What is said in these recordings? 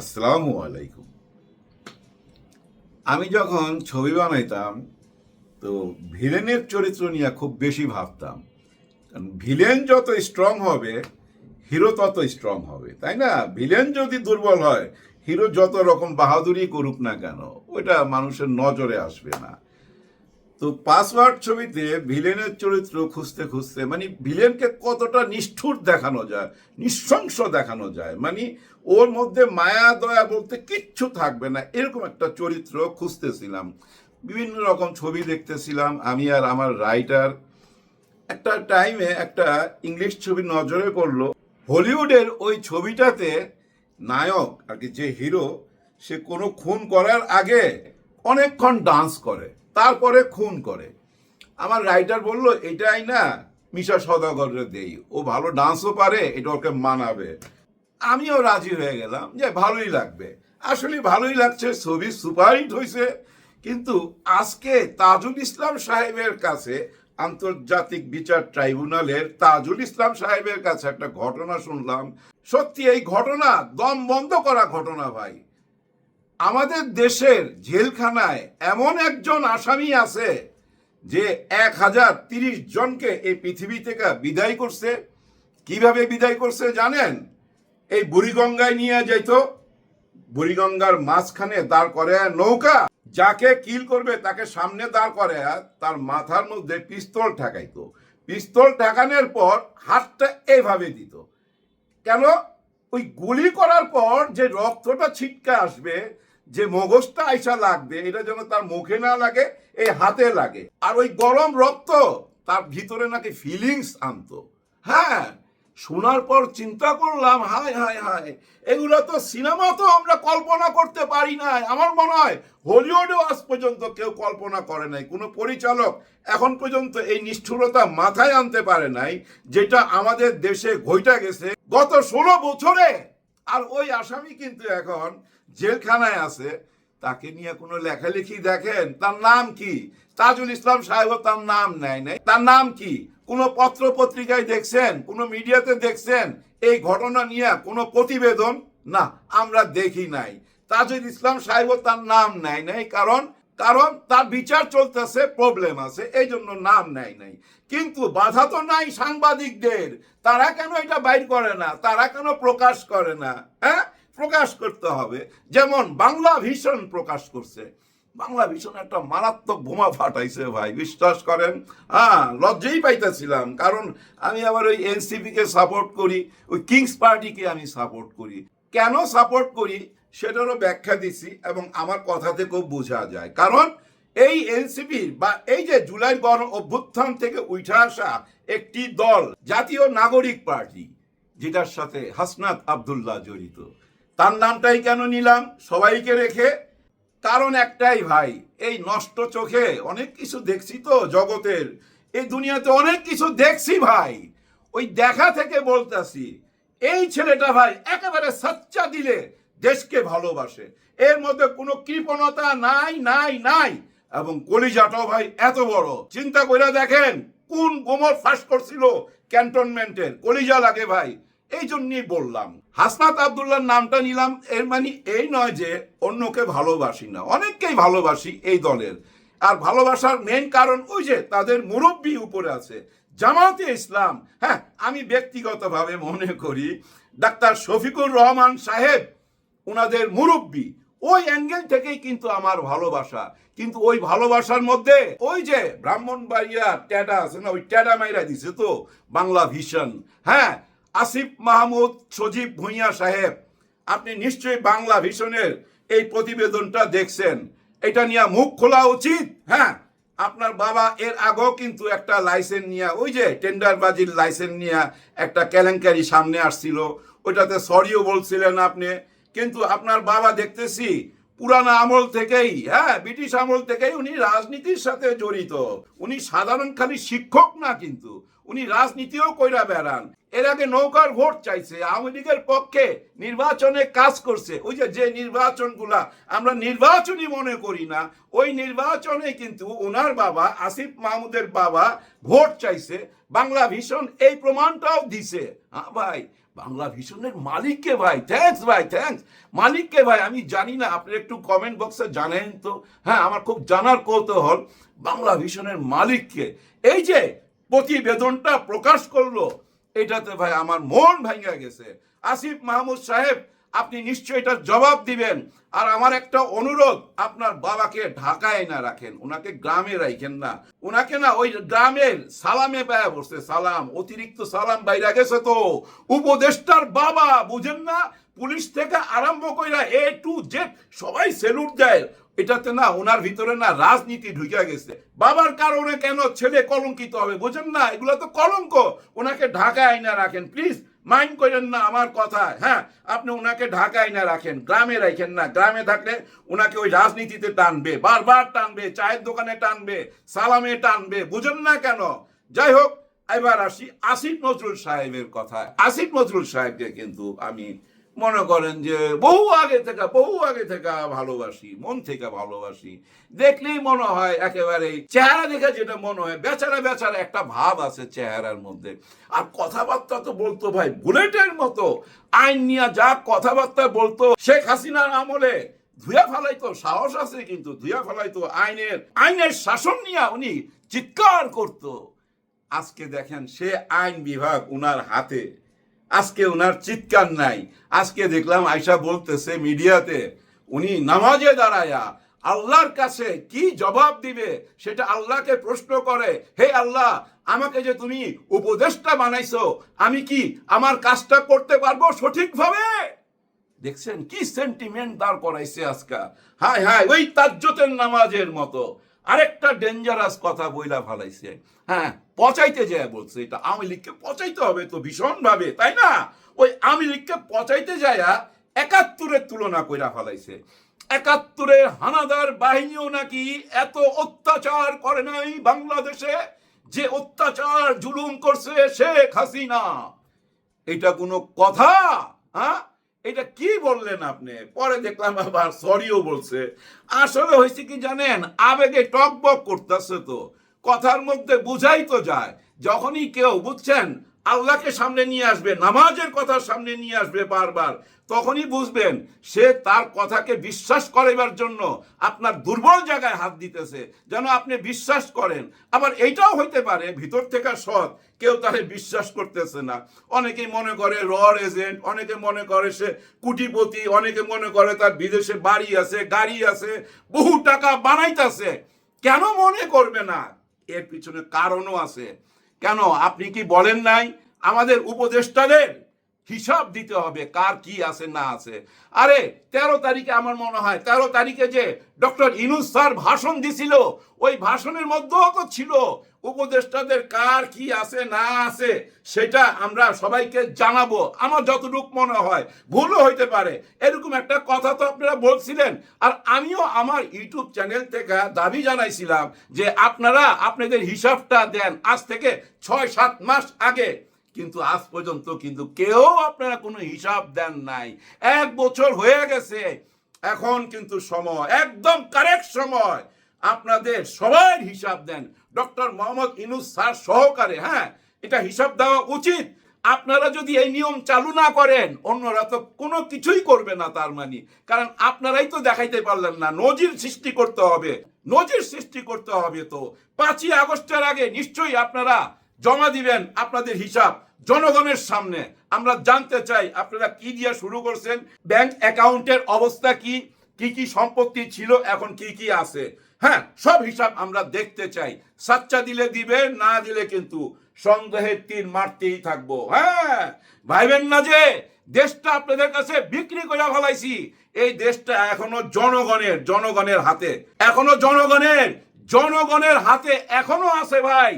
আসসালামু আলাইকুম। আমি যখন ছবি বানাইতাম, তো ভিলেনের চরিত্র নিয়ে খুব বেশি ভাবতাম। কারণ ভিলেন যত স্ট্রং হবে হিরো তত স্ট্রং হবে, তাই না? ভিলেন যদি দুর্বল হয় হিরো যত রকম বাহাদুরি করুক না কেন, ওইটা মানুষের নজরে আসবে না। তো পাসওয়ার্ড ছবিতে ভিলেনের চরিত্র খুঁজতে খুঁজতে মানে ভিলেনকে কতটা নিষ্ঠুর দেখানো যায়, নৃশংস দেখানো যায় মানে ওর মধ্যে মায়া, দয়া বলতে কিচ্ছু থাকবে না, এরকম একটা চরিত্র খুঁজতেছিলাম। বিভিন্ন রকম ছবি দেখতেছিলাম, আমি আর আমার রাইটার। একটা টাইমে একটা ইংলিশ ছবি নজরে পড়ল, হলিউডের ওই ছবিটাতে নায়ক, আর কি যে হিরো, সে কোনো খুন করার আগে অনেকক্ষণ ডান্স করে। তারপরে খুন করে। আমার রাইটার বলল, এটাই না, মিশা সদাগরে দেই। ও ভালো ডান্সও পারে, এটা ওকে মানাবে। আমিও রাজি হয়ে গেলাম যে ভালোই লাগবে। আসলে ভালোই লাগছে, ছবি সুপারহিট হয়েছে কিন্তু আজকে তাজুল ইসলাম সাহেবের কাছে আন্তর্জাতিক বিচার ট্রাইব্যুনালের তাজুল ইসলাম সাহেবের কাছে একটা ঘটনা শুনলাম। সত্যি এই ঘটনা দম বন্ধ করা ঘটনা ভাই। আমাদের দেশের জেলখানায় এমন একজন আসামি আছে যে এক হাজার তিরিশ জনকে এই পৃথিবী থেকে বিদায় করছে। কীভাবে বিদায় করছে জানেন? এই বুড়িগঙ্গায় নিয়ে যেত বুড়িগঙ্গার মাঝখানে দাঁড় করে নৌকা। যাকে কিল করবে তাকে সামনে দাঁড় করে তার মাথার মধ্যে পিস্তল ঠেকাইতো। পিস্তল ঠেকানোর পর হাতটা এইভাবে দিত। কেন? ওই গুলি করার পর যে রক্তটা ছিটকে আসবে যে মগজটা আইসা লাগবে, এটা যেন তার মুখে না লাগে, এই হাতে লাগে। আর ওই গরম রক্ত, তার ভিতরে নাকি ফিলিংস আনতো। হ্যাঁ শোনার পর চিন্তা করলাম, হায় হায় হায়, এগুলো তো সিনেমা তো আমরা কল্পনা করতে পারি নাই। আমার মনে হয় হলিউডেও আজ পর্যন্ত কেউ কল্পনা করে নাই। কোনো পরিচালক এখন পর্যন্ত এই নিষ্ঠুরতা মাথায় আনতে পারে নাই, যেটা আমাদের দেশে ঘইটা গেছে গত ষোলো বছরে। আর ওই আসামি কিন্তু এখন জেলখানায় আছে, তাকে নিয়ে কোনো লেখালেখি দেখেন, তার নাম কি? তাজুল ইসলাম সাহেব তার নাম নেয় নাই। তার নাম কি? কোনো পত্র পত্রিকায় দেখছেন? কোনো মিডিয়াতে দেখছেন? এই ঘটনা নিয়ে কোনো প্রতিবেদন? না, আমরা দেখি নাই। তাজুল ইসলাম সাহেব তার নাম নেয় নাই, কারণ কারণ তার বিচার চলতেছে, প্রবলেম আছে, এই জন্য নাম নেয় নাই। কিন্তু বাধা তো নাই সাংবাদিকদের। তারা কেন এটা বাইর করে না? তারা কেন প্রকাশ করে না? হ্যাঁ? প্রকাশ করতে হবে। যেমন বাংলা ভীষণ প্রকাশ করছে। বাংলা ভীষণ একটা মারাত্মক বোমা ফাটাইছে ভাই, বিশ্বাস করেন? হ্যাঁ লজ্জাই পাইতেছিলাম, কারণ আমি আবার ওই এনসিপি কে সাপোর্ট করি, ওই কিংস পার্টিকে আমি সাপোর্ট করি। কেন সাপোর্ট করি? সেটারও ব্যাখ্যা দিছি এবং আমার কথা থেকেও বোঝা যায়। কারণ এই এনসিপি বা এই যে জুলাই গণ অভ্যুত্থান থেকে উঠে আসা একটি দল, জাতীয় নাগরিক পার্টি, যেটার সাথে হাসনাত আবদুল্লাহ জড়িত। তার নামটাই কেন নিলাম? সবাইকে রেখে? কারণ একটাই ভাই, এই নষ্ট চোখে অনেক কিছু দেখছি তো জগতের। এই দুনিয়াতে অনেক কিছু দেখছি ভাই। ওই দেখা থেকে বলতাছি, এই ছেলেটা ভাই একেবারে সচ্চা দিলে দেশকে ভালোবাসে। এর মধ্যে কোনো কৃপণতা নাই নাই নাই। এবং কলিজাটাও ভাই এত বড়। চিন্তা করে দেখেন, কোন গোমর ফাঁস করছিল ক্যান্টনমেন্টের। কলিজা লাগে ভাই। এই জন্যই বললাম, হাসনাত আবদুল্লাহর নামটা নিলাম, এর মানে এই নয় যে অন্যকে ভালোবাসি না, অনেককেই ভালোবাসি এই দলের। আর ভালোবাসার মেন কারণ ওই যে তাদের মুরব্বী উপরে আছে জামাতে ইসলাম। হ্যাঁ আমি ব্যক্তিগতভাবে মনে করি, ডাক্তার শফিকুর রহমান সাহেব ওনাদের মুরব্বী। ওই অ্যাঙ্গেল থেকেই কিন্তু আমার ভালোবাসা। কিন্তু ওই ভালোবাসার মধ্যে ওই যে ব্রাহ্মণবাড়িয়া ট্যাডা আছে না, ওই ট্যাডা মাইরা দিছে তো, বাংলা ভিশন। হ্যাঁ আসিফ মাহমুদ, সজীব ভুঁইয়া সাহেব, আপনি নিশ্চয়ই বাংলা ভিশনের এই প্রতিবেদনটা দেখছেন। এটা নিয়ে মুখ খোলা উচিত হ্যাঁ? আপনার বাবা এর আগেও কিন্তু একটা লাইসেন্স নিয়ে, ওই যে টেন্ডারবাজির লাইসেন্স নিয়ে একটা কেলেঙ্কারি সামনে আসছিল। ওইটাতে সরিও বলছিলেন আপনি, কিন্তু আপনার বাবা দেখতেছি পুরানো আমল থেকেই হ্যাঁ ব্রিটিশ আমল থেকেই উনি রাজনীতির সাথে জড়িত। উনি সাধারণ খালি শিক্ষক না কিন্তু উনি রাজনীতিও কইরা বেড়ান। এর আগে নৌকার ভোট চাইছে, আওয়ামী লীগের পক্ষে নির্বাচনে কাজ করছে। ওই যে যে নির্বাচনগুলা আমরা নির্বাচনই মনে করি না, ওই নির্বাচনে কিন্তু ওনার বাবা, আসিফ মাহমুদের বাবা ভোট চাইছে। বাংলা ভীষণ এই প্রমাণটাও দিছে। হ্যাঁ ভাই, বাংলা ভীষণের মালিককে ভাই থ্যাঙ্কস ভাই থ্যাঙ্কস মালিককে ভাই, আমি জানি না, আপনি একটু কমেন্ট বক্সে জানেন তো। হ্যাঁ আমার খুব জানার কৌতূহল বাংলা ভীষণের মালিককে। এই যে প্রতিবেদনটা প্রকাশ করল, এটাতে ভাই আমার মন ভাঙা গেছে। আসিফ মাহমুদ সাহেব, আপনি নিশ্চয়ই এটার জবাব দিবেন। আর আমার একটা অনুরোধ, আপনার বাবাকে ঢাকায় না রাখেন, ওনাকে গ্রামে রাখেন না। ওনাকে না ওই গ্রামের সালামে পায় বসছে, সালাম, অতিরিক্ত সালাম বাইরে গেছে তো। উপদেষ্টার বাবা, বুঝেন না পুলিশ থেকে আরম্ভ কইরা এ টু জেড সবাই সেলুট দেয়। এটাতে না ওনার ভিতরে না রাজনীতি ঢুকে গেছে। বাবার কারণে কেন ছেলে কলঙ্কিত হবে, বুঝেন না? এগুলো তো কলঙ্ক। ওনাকে ঢাকায় আইনা রাখেন প্লিজ মাইন্ড করেন না আমার কথা হ্যাঁ আপনি ওনাকে ঢাকায় না রাখেন, গ্রামে রাখেন না। গ্রামে থাকলে ওনাকে ওই রাজনীতিতে টানবে, বারবার টানবে, চায়ের দোকানে টানবে, সালামে টানবে, বুঝেন না কেন? যাই হোক, এবার আসি আসিফ নজরুল সাহেবের কথা আসিফ নজরুল সাহেবকে কিন্তু আমি মনে করেন যে বহু আগে থেকে, বহু আগে থেকে ভালোবাসি, মন থেকে ভালোবাসি। দেখলেই মনে হয় একেবারে চেহারা দেখে যেটা মনে হয়, বেচারা বেচারা একটা ভাব আছে চেহারার মধ্যে। আর কথাবার্তা তো বলতো ভাই, বুলেটের মতো। আইন নিয়ে যা কথাবার্তা বলতো, শেখ হাসিনার আমলে ধুয়া ফেলাইতো, সাহস আছে কিন্তু, ধুয়া ফেলাইতো আইনের আইনের শাসন নিয়ে উনি চিৎকার করতো। আজকে দেখেন সে আইন বিভাগ উনার হাতে। আজকে ওনার চিৎকার নাই। আজকে দেখলাম আয়সা বলতেছে মিডিয়াতে, উনি নামাজে দাঁড়ায়া আল্লাহর কাছে কি জবাব দিবে সেটা আল্লাহকে প্রশ্ন করে, হে আল্লাহ, আমাকে যে তুমি উপদেষ্টা বানাইছো, আমি কি আমার কাজটা করতে পারব সঠিকভাবে? দেখছেন কি সেন্টিমেন্ট দাঁড় করাইছে আজকা হাই হাই ওই তাজ্জতের নামাজের মতো। আরেকটা ডেঞ্জারাস কথা বইলা ফালাইছে। হ্যাঁ পচাইতে যায় বলছে এটা। আওয়ামী লীগকে পচাইতে হবে তো ভীষণ ভাবে তাই না? ওই আওয়ামী লীগকে পচাইতে যায়া একাত্তরের তুলনা কইরা ফেলাইছে। একাত্তরের হানাদার বাহিনীও নাকি এত অত্যাচার করে নাই বাংলাদেশে যে অত্যাচার জুলুম করছে শেখ হাসিনা। এটা কোনো কথা হ্যাঁ? এটা কি বললেন আপনি? পরে দেখলাম আবার সরিও বলছে। আসলে হয়েছে কি জানেন? আবেগে টক বক করতেছে তো। কথার মধ্যে বুঝাই তো যায়। যখনই কেউ, বুঝছেন? আল্লাহকে সামনে নিয়ে আসবে, নামাজের কথা সামনে নিয়ে আসবে বারবার। তখনই বুঝবেন, সে তার কথাকে বিশ্বাস করাইবার জন্য আপনার দুর্বল জায়গায় হাত দিতেছে, যেন আপনি বিশ্বাস করেন। আবার এইটাও হইতে পারে, ভিতর থেকে সৎ, কেউ তারে বিশ্বাস করতেছে না। অনেকেই মনে করে রর এজেন্ট, অনেকে মনে করে সে কুটিপতি, অনেকে মনে করে তার বিদেশে বাড়ি আছে, গাড়ি আছে, বহু টাকা বানাইতেছে। কেন মনে করবে না? এর পিছনে কারণও আছে। কেন আপনি কি বলেন নাই? আমাদের উপদেষ্টাদের হিসাব দিতে হবে কার কি আছে না আছে। আরে, তেরো তারিখে আমার মনে হয়, তেরো তারিখে যে ডক্টর ইনুস স্যার ভাষণ দিছিল, ওই ভাষণের মধ্যেও তো ছিল। উপদেষ্টাদের কার কি আছে, না আছে, সেটা আমরা সবাইকে জানাব। আমার যতটুকু মনে হয় ভুলও হইতে পারে। এরকম একটা কথা তো আপনারা বলছিলেন। আর আমিও আমার ইউটিউব চ্যানেল থেকে দাবি জানাইছিলাম যে আপনারা আপনাদের হিসাবটা দেন আজ থেকে ছয় সাত মাস আগে। কিন্তু আজ পর্যন্ত কিন্তু কেউ আপনারা কোনো হিসাব দেন নাই। এক বছর হয়ে গেছে। এখন কিন্তু সময়, একদম কারেক্ট সময়। আপনাদের সবাই হিসাব দেন। ডক্টর মোহাম্মদ ইনুস স্যার সহকারে হ্যাঁ এটা হিসাব দেওয়া উচিত। আপনারা যদি এই নিয়ম চালু না করেন, অন্যরা তো কোনো কিছুই করবে না তার মানে। কারণ আপনারাই তো দেখাইতে পারলেন না, নজির সৃষ্টি করতে হবে। নজির সৃষ্টি করতে হবে তো। পাঁচই আগস্টের আগে নিশ্চয়ই আপনারা জমা দিবেন আপনাদের হিসাব জনগণের সামনে। আমরা জানতে চাই, আপনারা কি দিয়ে শুরু করছেন? ব্যাংক অ্যাকাউন্টের অবস্থা কি? কি কি সম্পত্তি ছিল? এখন কি কি আছে? হ্যাঁ সব হিসাব আমরা দেখতে চাই। সাচ্চা দিলে দিবে, না দিলে কিন্তু সন্দেহের তীর মারতেই থাকব। হ্যাঁ ভাইবেন না যে দেশটা আপনাদের কাছে বিক্রি করে ফেলাইছি। এই দেশটা এখনও জনগণের জনগণের হাতে। এখনও জনগণের জনগণের হাতে এখনও আছে ভাই।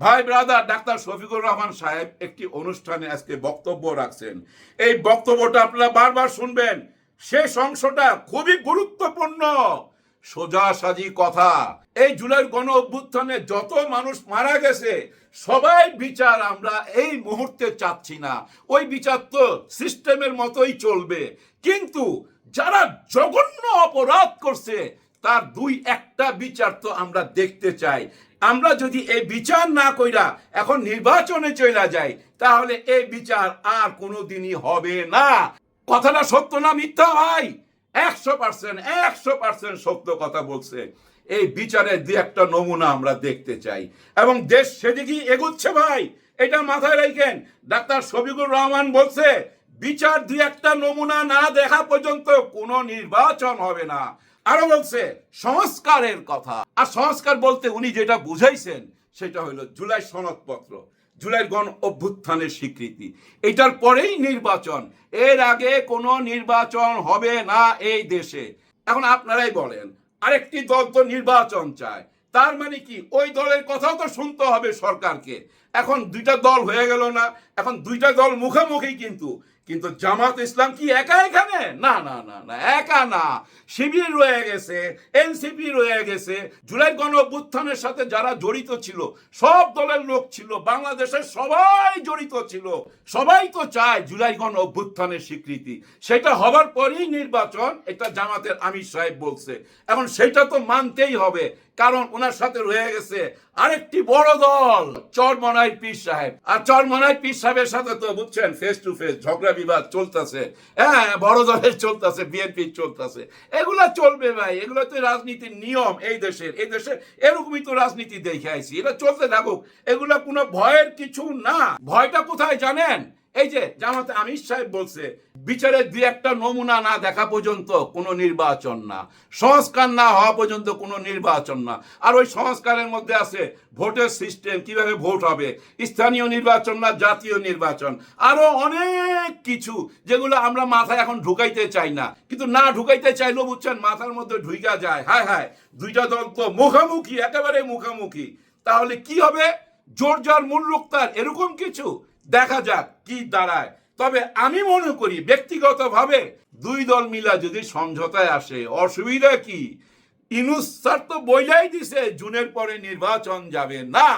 ভাই ব্রাদার ডাক্তার শফিকুর রহমান সাহেব একটি অনুষ্ঠানে আজকে বক্তব্য রাখছেন। এই বক্তব্যটা আপনারা বারবার শুনবেন। শেষ অংশটা খুবই গুরুত্বপূর্ণ। সোজাসাজি কথা। এই জুলাই গণ অভ্যুত্থানে যত মানুষ মারা গেছে, সবাই বিচার আমরা এই মুহূর্তে চাচ্ছি না। ওই বিচার তো সিস্টেমের মতোই চলবে। কিন্তু যারা জঘন্য অপরাধ করছে, তার দুই একটা বিচার তো আমরা দেখতে চাই। আমরা যদি এই বিচার না কইরা এখন নির্বাচনে চলে যাই, তাহলে এই বিচার আর কোনোদিনই হবে না। কথাটা সত্য না মিথ্যা ভাই? একশো পার্সেন্ট একশো পার্সেন্ট সত্য কথা বলছে। এই বিচারের দু একটা নমুনা আমরা দেখতে চাই। এবং দেশ সেদিকেই ভাই, এটা মাথায় ডাক্তার শফিকুর রহমান বলছে, বিচার দু একটা নমুনা না দেখা পর্যন্ত কোনো নির্বাচন হবে না। আরও বলছে, সংস্কারের কথা। আর সংস্কার বলতে উনি যেটা বুঝাইছেন, সেটা হলো জুলাই সনদপত্র। জুলাই গণ অভ্যুত্থানের স্বীকৃতি। এটার পরেই নির্বাচন। এর আগে কোনো নির্বাচন হবে না এই দেশে। এখন আপনারাই বলেন, আরেকটি দল তো নির্বাচন চায়। তার মানে কি? ওই দলের কথাও তো শুনতে হবে সরকারকে। এখন দুইটা দল হয়ে গেল না, এখন দুইটা দল মুখোমুখি কিন্তু। কিন্তু জামাত ইসলাম কি একা এখানে? না না না না, একা না। শিবির রয়ে গেছে, এনসিপি রয়ে গেছে। জুলাই গণ অভ্যুত্থানের সাথে যারা জড়িত ছিল, সব দলের লোক ছিল, বাংলাদেশের সবাই জড়িত ছিল। সবাই তো চায় জুলাই গণ অভ্যুত্থানের স্বীকৃতি। সেটা হবার পরেই নির্বাচন, এটা জামাতের আমির সাহেব বলছে। এখন সেটা তো মানতেই হবে। কারণ ওনার সাথে রয়ে গেছে আরেকটি বড় দল, চরমনাই পীর সাহেব। আর চরমনাই পীর সাহেবের সাথে তো বুঝছেন ফেস টু ফেস ঝগড়া বিবাদ চলতেছে। হ্যাঁ বড় দলের চলতেছে বিএনপি চলতেছে। এগুলা চলবে ভাই, এগুলো তো রাজনীতির নিয়ম এই দেশের। এই দেশে এরকমই তো রাজনীতি দেখে আইছি। এটা চলতে থাকুক, এগুলা কোনো ভয়ের কিছু না। ভয়টা কোথায় জানেন? এই যে জামাতে আমির সাহেব বলছে, বিচারের দুই একটা নমুনা না দেখা পর্যন্ত কোনো নির্বাচন না। সংস্কার না হওয়া পর্যন্ত কোনো নির্বাচন না। আর ওই সংস্কারের মধ্যে আছে ভোটের সিস্টেম, কীভাবে ভোট হবে, স্থানীয় নির্বাচন না জাতীয় নির্বাচন। আরও অনেক কিছু যেগুলো আমরা মাথায় এখন ঢুকাইতে চাই না। কিন্তু না ঢুকাইতে চাইলেও বুঝছেন, মাথার মধ্যে ঢুইকা যায়। হায় হায়, দুইটা দল তো মুখামুখি, একেবারে মুখামুখি। তাহলে কি হবে? জোর যার মূল এরকম কিছু? দেখা যাক কি দাঁড়ায়। তবে আমি মনে করি ব্যক্তিগতভাবে দুই দল মিলা যদি সমঝোতায় আসে, অসুবিধা কি? ইনুস স্যার তো বইলাই দিছে, জুনের পরে নির্বাচন যাবে। না,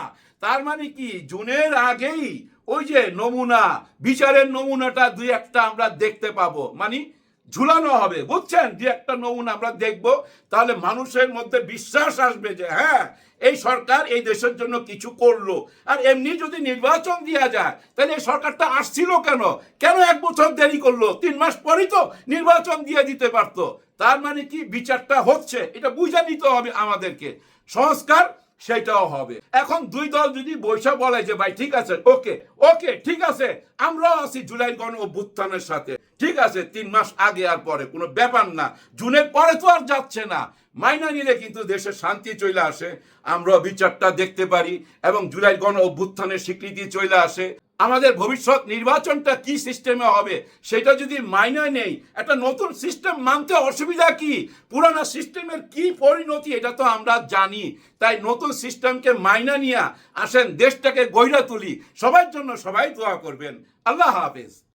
তার মানে কি? জুনের আগেই ওই যে নমুনা, বিচারের নমুনাটা দুই একটা আমরা দেখতে পাবো। মানে ঝুলানো হবে, বুঝছেন? দুই একটা নমুনা আমরা দেখব, তাহলে মানুষের মধ্যে বিশ্বাস আসবে যে হ্যাঁ এই সরকার এই দেশের জন্য কিছু করল। আর এমনি যদি নির্বাচন দেওয়া যায়, তাহলে এই সরকারটা আসছিল কেন? কেন এক বছর দেরি করল? তিন মাস পরেই তো নির্বাচন দিয়ে দিতে পারতো। তার মানে কি বিচারটা হচ্ছে? এটা বুঝে নিতে হবে আমাদেরকে। সংস্কার সেটাও হবে। এখন দুই দল যদি বৈশা বলে যে, ভাই, ঠিক আছে, ওকে ওকে, ঠিক আছে, আমরাও আছি জুলাই গণ অভ্যুত্থানের সাথে। ঠিক আছে, তিন মাস আগে আর পরে, কোনো ব্যাপার না। জুনের পরে তো আর যাচ্ছে না। মাইনা নিলে কিন্তু দেশে শান্তি চলে আসে আমরা বিচারটা দেখতে পারি এবং জুলাই গণ অভ্যুত্থানের স্বীকৃতি চলে আসে। আমাদের ভবিষ্যৎ নির্বাচনটা কি সিস্টেমে হবে, সেটা যদি মাইনা নেই, একটা নতুন সিস্টেম মানতে অসুবিধা কি? পুরানো সিস্টেমের কি পরিণতি, এটা তো আমরা জানি। তাই নতুন সিস্টেমকে মাইনা নিয়ে আসেন, দেশটাকে গইরা তুলি। সবার জন্য সবাই দোয়া করবেন। আল্লাহ হাফেজ।